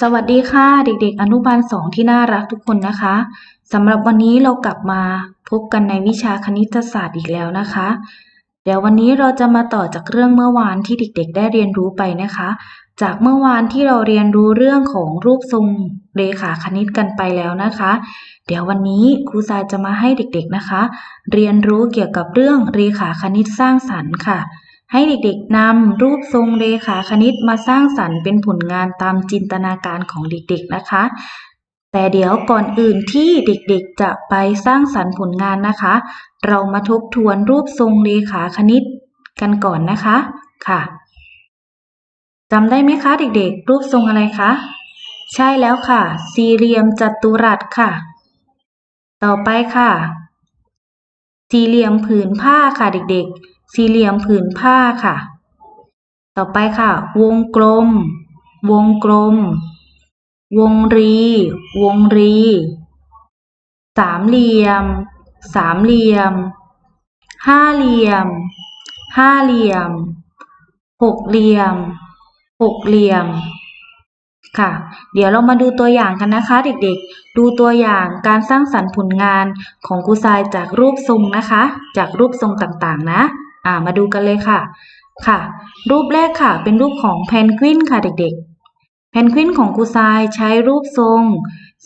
สวัสดีค่ะ เด็กๆ อนุบาลสองที่น่ารักทุกคนนะคะสำหรับวันนี้เรากลับมาพบกันในวิชาคณิตศาสตร์อีกแล้วนะคะ เดี๋ยววันนี้เราจะมาต่อจากเรื่องเมื่อวานที่เด็ก ๆ ได้เรียนรู้ไปนะคะ จากเมื่อวานที่เราเรียนรู้เรื่องของรูปทรงเรขาคณิตกันไปแล้วนะคะ เดี๋ยววันนี้ครูทราจะมาให้เด็กๆนะคะ เรียนรู้เกี่ยวกับเรื่องเรขาคณิตสร้างสรรค์ค่ะ ให้เด็กๆนำรูปทรงเรขาคณิตมาสร้างสรรค์เป็นผลงานตามจินตนาการของเด็กๆนะคะ แต่เดี๋ยวก่อนอื่นที่เด็กๆจะไปสร้างสรรค์ผลงานนะคะ เรามาทบทวนรูปทรงเรขาคณิตกันก่อนนะคะค่ะจำได้ไหมคะเด็กๆ รูปทรงอะไรคะ ใช่แล้วค่ะ สี่เหลี่ยมจัตุรัสค่ะ ต่อไปค่ะ สี่เหลี่ยมผืนผ้าค่ะเด็กๆ สี่เหลี่ยมผืนผ้าค่ะ ต่อไปค่ะ วงกลม วงกลม วงรี วงรี สามเหลี่ยม สามเหลี่ยม ห้าเหลี่ยม ห้าเหลี่ยม หกเหลี่ยม หกเหลี่ยมค่ะ เดี๋ยวเรามาดูตัวอย่างกันนะคะ เด็กๆ ดูตัวอย่างการสร้างสรรค์ผลงานของครูทรายจากรูปทรงนะคะ จากรูปทรงต่างๆ นะ อ่ามาดูกันเลยค่ะ ค่ะ รูปแรกค่ะ เป็นรูปของแพนกวินค่ะเด็กๆ แพนกวินของครูทรายใช้รูปทรง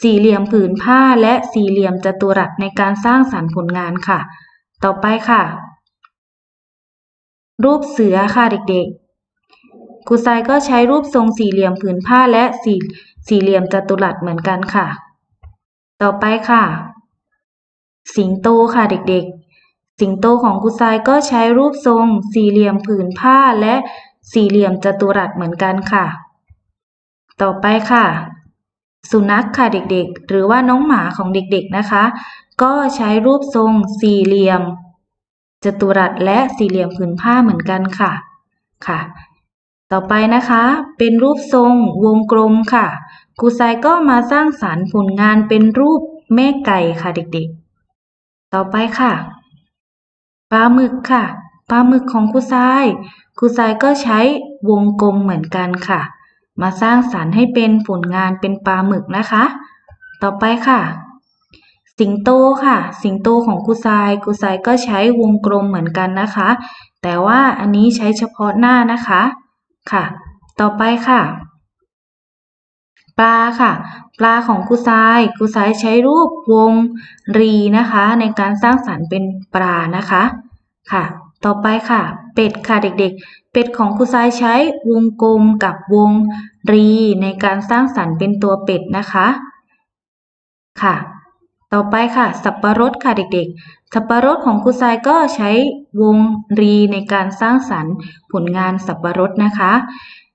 สี่เหลี่ยมผืนผ้าและสี่เหลี่ยมจัตุรัสในการสร้างสรรค์ผลงานค่ะ ต่อไปค่ะ รูปเสือค่ะเด็กๆครูทรายก็ใช้รูปทรงสี่เหลี่ยมผืนผ้าและสี่สี่เหลี่ยมจัตุรัสเหมือนกันค่ะ ต่อไปค่ะ สิงโตค่ะเด็กๆ สิงโตของครูทรายก็ใช้รูปทรง สี่เหลี่ยมผืนผ้าและสี่เหลี่ยมจัตุรัสเหมือนกันค่ะ ต่อไปค่ะ สุนัขค่ะเด็กๆ หรือว่าน้องหมาของเด็กๆนะคะ ก็ใช้รูปทรงสี่เหลี่ยม จัตุรัสและสี่เหลี่ยมผืนผ้าเหมือนกันค่ะค่ะ ต่อไปนะคะ เป็นรูปทรงวงกลมค่ะครูทรายก็มาสร้างสารรค์ผลงานเป็นรูปแม่ไก่ค่ะเด็กๆ ต่อไปค่ะ ปลาหมึกค่ะ ปลาหมึกของครูทรายครูทรายก็ใช้วงกลมเหมือนกันค่ะ มาสร้างสรรค์ให้เป็นผลงานเป็นปลาหมึกนะคะ ต่อไปค่ะ สิงโตค่ะ สิงโตของครูทรายครูทรายก็ใช้วงกลมเหมือนกันนะคะ แต่ว่าอันนี้ใช้เฉพาะหน้านะคะค่ะ ต่อไปค่ะ ปลาค่ะ ปลาของครูทรายครูทรายใช้รูปวงรีนะคะ ในการสร้างสรรค์เป็นปลานะคะค่ะ ต่อไปค่ะ เป็ดค่ะเด็กๆ เป็ดของครูทรายใช้วงกลมกับวงรีในการสร้างสรรค์เป็นตัวเป็ดนะคะค่ะ ต่อไปค่ะ สับปะรดค่ะเด็กๆ สับปะรดของครูทรายก็ใช้วงรีในการสร้างสรรค์ผลงานสับปะรดนะคะ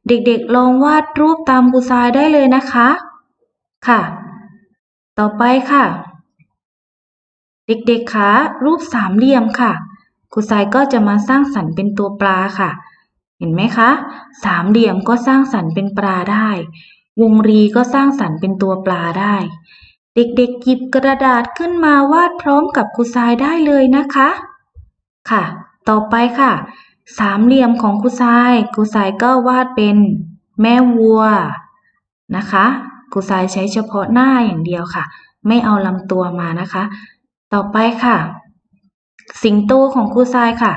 เด็กๆลองวาดรูปตามครูทรายได้เลยนะคะ ค่ะ ต่อไปค่ะ เด็กๆคะรูปสามเหลี่ยมค่ะครูทรายก็จะมาสร้างสรรค์เป็นตัวปลาค่ะ เห็นไหมคะ สามเหลี่ยมก็สร้างสรรค์เป็นปลาได้ วงรีก็สร้างสรรค์เป็นตัวปลาได้ เด็กๆหยิบกระดาษขึ้นมาวาดพร้อมกับครูทรายได้เลยนะคะ ค่ะ ต่อไปค่ะ สามเหลี่ยมของครูทรายครูทรายก็วาดเป็นแม่วัวนะคะครูทรายใช้เฉพาะหน้าอย่างเดียวค่ะ ไม่เอาลำตัวมานะคะ ต่อไปค่ะ สิงโตของครูทรายค่ะ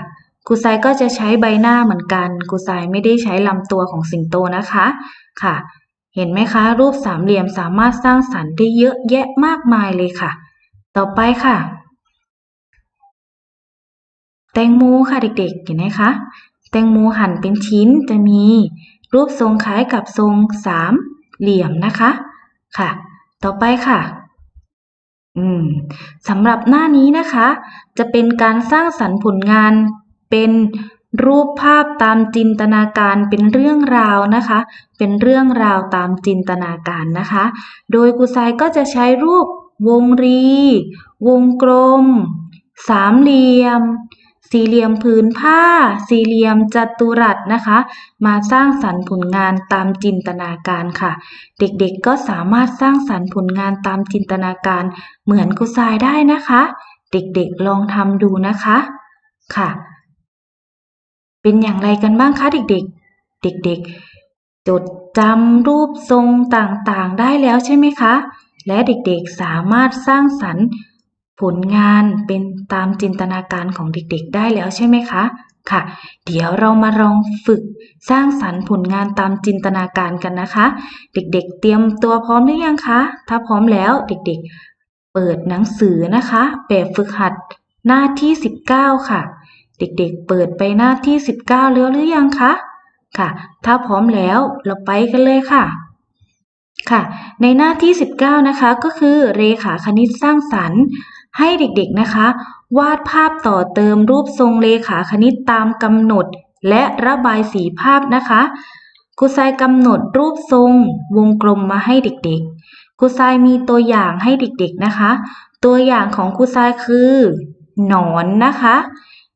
ครูทรายก็จะใช้ใบหน้าเหมือนกันครูทรายไม่ได้ใช้ลำตัวของสิงโตนะคะค่ะ เห็นไหมคะ รูปสามเหลี่ยมสามารถสร้างสรรค์ได้เยอะแยะมากมายเลยค่ะ ต่อไปค่ะ แตงโมค่ะเด็กๆ เห็นไหมคะ แตงโมหั่นเป็นชิ้นจะมีรูปทรงคล้ายกับทรงสามเหลี่ยมนะคะค่ะ ต่อไปค่ะ อืมสำหรับหน้านี้นะคะ จะเป็นการสร้างสรรค์ผลงานเป็นรูปภาพตามจินตนาการเป็นเรื่องราวนะคะ เป็นเรื่องราวตามจินตนาการนะคะ โดยครูทรายก็จะใช้รูปวงรี วงกลม สามเหลี่ยม สี่เหลี่ยมผืนผ้า สี่เหลี่ยมจัตุรัสนะคะ มาสร้างสรรค์ผลงานตามจินตนาการค่ะ เด็กๆก็สามารถสร้างสรรค์ผลงานตามจินตนาการเหมือนครูทรายได้นะคะ เด็กๆลองทำดูนะคะค่ะ เป็นอย่างไรกันบ้างคะเด็กๆ เด็กๆ จดจำรูปทรงต่างๆ ได้แล้วใช่ไหมคะ และเด็กๆสามารถสร้างสรรค์ ผลงานเป็นตามจินตนาการของเด็กๆ ได้แล้วใช่ไหมคะค่ะ เดี๋ยวเรามาลองฝึกสร้างสรรค์ผลงานตามจินตนาการกันนะคะ เด็กๆ เตรียมตัวพร้อมหรือยังคะ ถ้าพร้อมแล้วเด็กๆ เปิดหนังสือนะคะ แบบฝึกหัดหน้าที่ 19 ค่ะ เด็กๆ เปิดไปหน้าที่ 19 แล้วหรือยังคะค่ะ ถ้าพร้อมแล้วเราไปกันเลยค่ะค่ะ ในหน้าที่ 19 นะคะ ก็คือเรขาคณิตสร้างสรรค์ ให้เด็กๆนะคะ วาดภาพต่อเติมรูปทรงเรขาคณิตตามกำหนด และระบายสีภาพนะคะครูทรายกำหนดรูปทรง วงกลมมาให้เด็กๆครูทรายมีตัวอย่างให้เด็กๆนะคะ ตัวอย่างของครูทรายคือหนอนนะคะ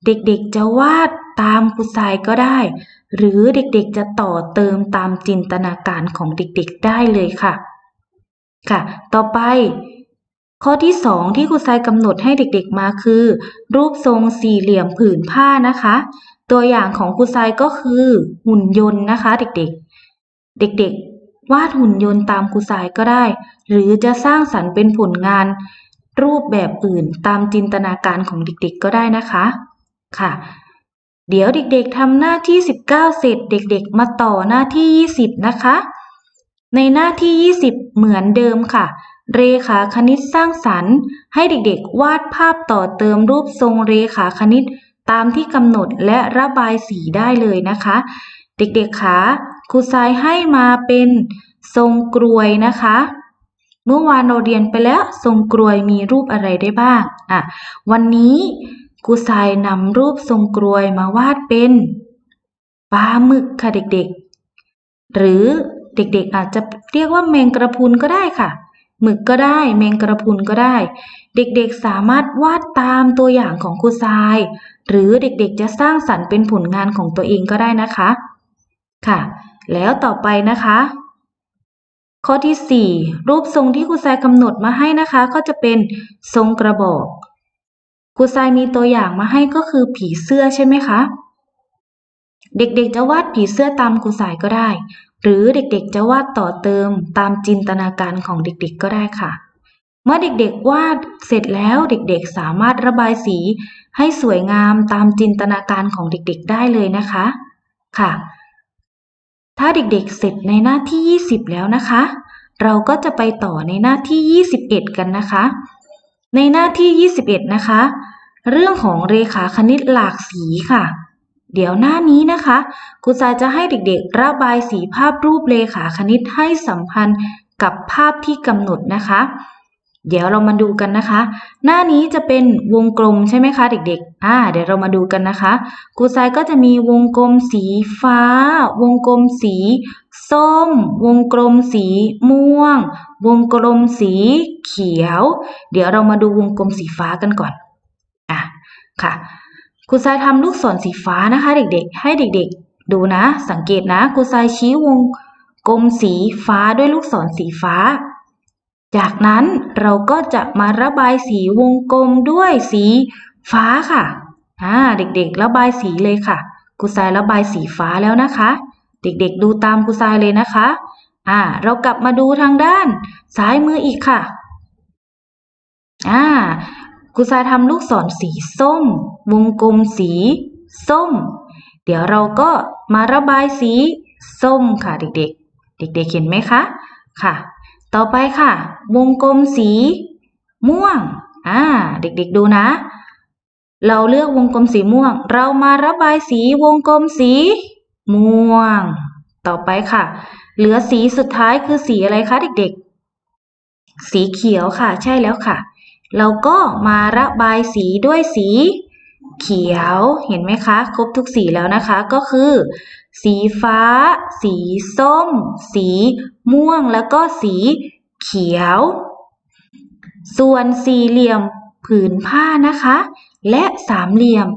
เด็กๆจะวาดตามครูทรายก็ได้ หรือเด็กๆจะต่อเติมตามจินตนาการของเด็กๆได้เลยค่ะ ค่ะ ต่อไป ข้อที่ 2 ที่ครูทรายกำหนดให้เด็กๆมาคือ รูปทรงสี่เหลี่ยมผืนผ้านะคะ ตัวอย่างของครูทรายก็คือหุ่นยนต์นะคะ เด็กๆ เด็กๆ วาดหุ่นยนต์ตามครูทรายก็ได้ หรือจะสร้างสรรค์เป็นผลงาน รูปแบบอื่นตามจินตนาการของเด็กๆ ก็ได้นะคะค่ะ เดี๋ยวเด็กๆทำหน้าที่ 19 เสร็จเด็กๆ มาต่อหน้าที่ 20 นะคะ ในหน้าที่ 20 เหมือนเดิมค่ะ เรขาคณิตสร้างสรรค์ ให้เด็กๆ วาดภาพต่อเติมรูปทรงเรขาคณิตตามที่กำหนดและระบายสีได้เลยนะคะ เด็กๆคะครูทรายให้มาเป็นทรงกรวยนะคะ เมื่อวานเราเรียนไปแล้วทรงกรวยมีรูปอะไรได้บ้างอะวันนี้ครูทรายนำรูปทรงกรวยมาวาดเป็นปลาหมึกค่ะเด็กๆ หรือเด็กๆอาจจะเรียกว่าแมงกระพุนก็ได้ค่ะ หมึกก็ได้ แมงกระพุนก็ได้ เด็กๆสามารถวาดตามตัวอย่างของครูทราย หรือเด็กๆจะสร้างสรรค์เป็นผลงานของตัวเองก็ได้นะคะ ค่ะ แล้วต่อไปนะคะ ข้อที่ 4 รูปทรงที่ครูทรายกำหนดมาให้นะคะ ก็จะเป็นทรงกระบอกครูทรายมีตัวอย่างมาให้ก็คือผีเสื้อใช่ไหมคะเด็กๆจะวาดผีเสื้อตามครูทรายก็ได้ หรือเด็กๆจะวาดต่อเติมตามจินตนาการของเด็กๆก็ได้ค่ะ เมื่อเด็กๆวาดเสร็จแล้วเด็กๆสามารถระบายสีให้สวยงามตามจินตนาการของเด็กๆได้เลยนะคะค่ะ ถ้าเด็กๆเสร็จในหน้าที่ 20 แล้วนะคะ เราก็จะไปต่อในหน้าที่ 21 กันนะคะ ในหน้าที่ 21 นะคะ เรื่องของเรขาคณิตหลากสีค่ะ เดี๋ยวหน้านี้นะคะครูทรายจะให้เด็กๆ ระบายสีภาพรูปเรขาคณิตให้สัมพันธ์กับภาพที่กำหนดนะคะ เดี๋ยวเรามาดูกันนะคะ หน้านี้จะเป็นวงกลมใช่ไหมคะ เด็กๆ อ่า เดี๋ยวเรามาดูกันนะคะครูทรายก็จะมีวงกลมสีฟ้า วงกลมสี ส้ม วงกลมสีม่วง วงกลมสีเขียว เดี๋ยวเรามาดูวงกลมสีฟ้ากันก่อน อะ ค่ะ ครูทรายทำลูกศรสีฟ้านะคะ เด็กๆ ให้เด็กๆ ดูนะ สังเกตนะครูทรายชี้วงกลมสีฟ้าด้วยลูกศรสีฟ้า จากนั้นเราก็จะมาระบายสีวงกลมด้วยสีฟ้าค่ะอ่าเด็กๆ ระบายสีเลยค่ะครูทรายระบายสีฟ้าแล้วนะคะ เด็กๆ ดูตามครูทรายเลยนะคะอ่าเรากลับมาดูทางด้าน ซ้ายมืออีกค่ะอ่า ครูทรายทำลูกศรสีส้ม วงกลมสี ส้ม เดี๋ยวเราก็มาระบายสี ส้มค่ะเด็กๆ เด็กๆเห็นไหมคะค่ะ ต่อไปค่ะ วงกลมสี ม่วงอ่าเด็กๆดูนะ เราเลือกวงกลมสีม่วง เรามาระบายสีวงกลมสี ม่วง ต่อไปค่ะ เหลือสีสุดท้ายคือสีอะไรคะเด็กๆ สีเขียวค่ะ ใช่แล้วค่ะ เราก็มาระบายสีด้วยสีเขียวเห็นไหมคะ ครบทุกสีแล้วนะคะ ก็คือ สีฟ้า สีส้ม สีม่วงแล้วก็สีเขียว ส่วนสี่เหลี่ยมผืนผ้านะคะ และสามเหลี่ยม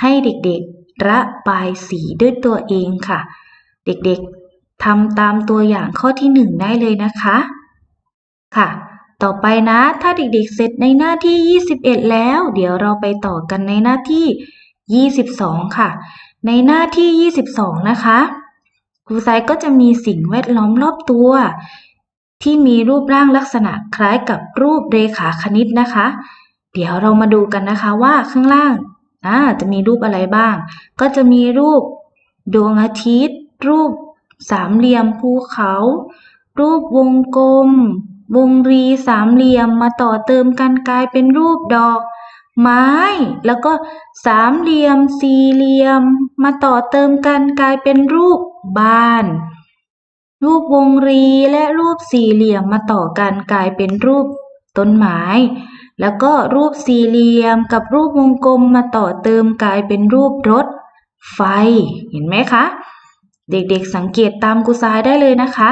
ให้เด็กๆ ระบายสีด้วยตัวเองค่ะ เด็กๆทำตามตัวอย่างข้อที่หนึ่งได้เลยนะคะ ค่ะ ต่อไปนะ ถ้าเด็กๆ เสร็จในหน้าที่ 21 แล้ว เดี๋ยวเราไปต่อกันในหน้าที่ 22 ค่ะ ในหน้าที่ 22 นะคะครูทรายก็จะมีสิ่งแวดล้อมรอบตัว ที่มีรูปร่างลักษณะคล้ายกับรูปเรขาคณิตนะคะ เดี๋ยวเรามาดูกันนะคะว่าข้างล่างาจะมีรูปอะไรบ้าง ก็จะมีรูปดวงอาทิตย์ รูปสามเหลี่ยมภูเขา รูปวงกลม วงรีสามเหลี่ยมมาต่อเติมกันกลายเป็นรูปดอก ไม้ แล้วก็สามเหลี่ยม สี่เหลี่ยม มาต่อเติมกันกลายเป็นรูปบ้าน รูปวงรีและรูปสี่เหลี่ยมมาต่อกันกลายเป็นรูปต้นไม้ แล้วก็รูปสี่เหลี่ยมกับรูปวงกลมมาต่อเติมกลายเป็นรูปรถ ไฟ เห็นไหมคะ เด็กๆสังเกตตามครูทรายได้เลยนะคะ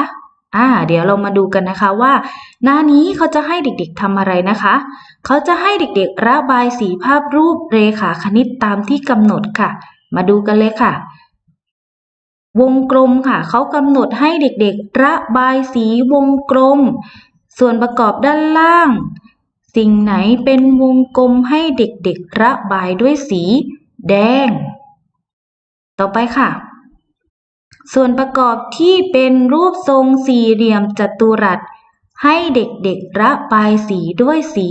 อ่าเดี๋ยวเรามาดูกันนะคะว่า หน้านี้เขาจะให้เด็กๆทำอะไรนะคะ เขาจะให้เด็กๆระบายสีภาพรูปเรขาคณิตตามที่กำหนดค่ะ มาดูกันเลยค่ะ วงกลมค่ะ เขากำหนดให้เด็กๆ ระบายสีวงกลม ส่วนประกอบด้านล่าง สิ่งไหนเป็นวงกลมให้เด็กๆ ระบายด้วยสี แดง ต่อไปค่ะ ส่วนประกอบที่เป็นรูปทรงสี่เหลี่ยมจัตุรัส ให้เด็กๆระบายสีด้วยสี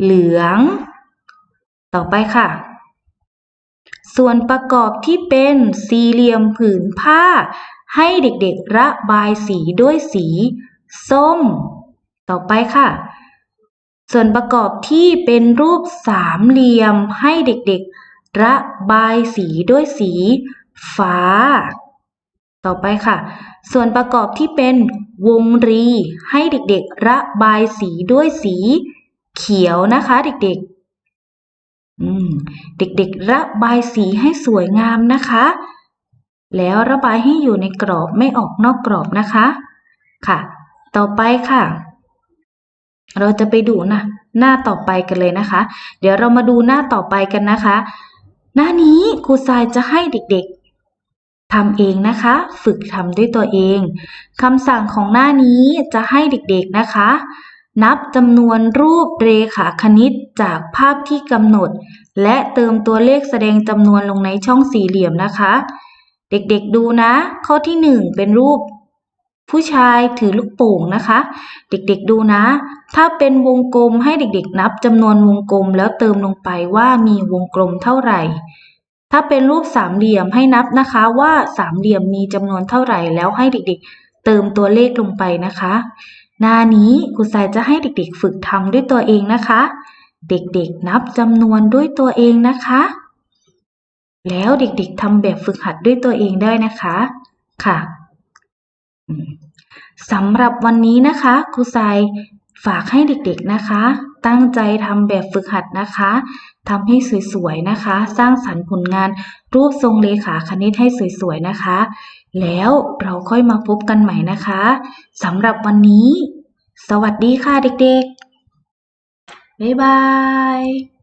เหลือง ต่อไปค่ะ ส่วนประกอบที่เป็นสี่เหลี่ยมผืนผ้า ให้เด็กๆระบายสีด้วยสี ส้ม ต่อไปค่ะ ส่วนประกอบที่เป็นรูปสามเหลี่ยมให้เด็กๆ ระบายสีด้วยสี ฟ้า ต่อไปค่ะ ส่วนประกอบที่เป็นวงรี ให้เด็กๆ ระบายสีด้วยสีเขียวนะคะเด็กๆเด็กๆ ระบายสีให้สวยงามนะคะ แล้วระบายให้อยู่ในกรอบไม่ออกนอกกรอบนะคะค่ะ ต่อไปค่ะ เราจะไปดูนะหน้าต่อไปกันเลยนะคะ เดี๋ยวเรามาดูหน้าต่อไปกันนะคะ หน้านี้ครูทรายจะให้เด็กๆ ทำเองนะคะ ฝึกทำด้วยตัวเองคำสั่งของหน้านี้จะให้เด็กๆนะคะ นับจำนวนรูปเรขาคณิตจากภาพที่กำหนด และเติมตัวเลขแสดงจำนวนลงในช่องสี่เหลี่ยมนะคะ เด็กๆดูนะ ข้อที่หนึ่งเป็นรูป ผู้ชายถือลูกโป่งนะคะ เด็กๆดูนะ ถ้าเป็นวงกลมให้เด็กๆ นับจำนวนวงกลมแล้วเติมลงไปว่ามีวงกลมเท่าไหร่ ถ้าเป็นรูปสามเหลี่ยมให้นับนะคะว่าสามเหลี่ยมมีจำนวนเท่าไหร่แล้วให้เด็กๆ เติมตัวเลขลงไปนะคะ หน้านี้ครูสายจะให้เด็กๆ ฝึกทำด้วยตัวเองนะคะ เด็กๆนับจำนวนด้วยตัวเองนะคะ แล้วเด็กๆทำแบบฝึกหัดด้วยตัวเองได้นะคะค่ะสำหรับวันนี้นะคะครูทราย ฝากให้เด็กๆนะคะ ตั้งใจทำแบบฝึกหัดนะคะทำให้สวยๆนะคะ สร้างสรรค์ผลงานรูปทรงเลขาคณิตให้สวยๆนะคะ แล้วเราค่อยมาพบกันใหม่นะคะสำหรับวันนี้ สวัสดีค่ะเด็กๆ บ๊ายบาย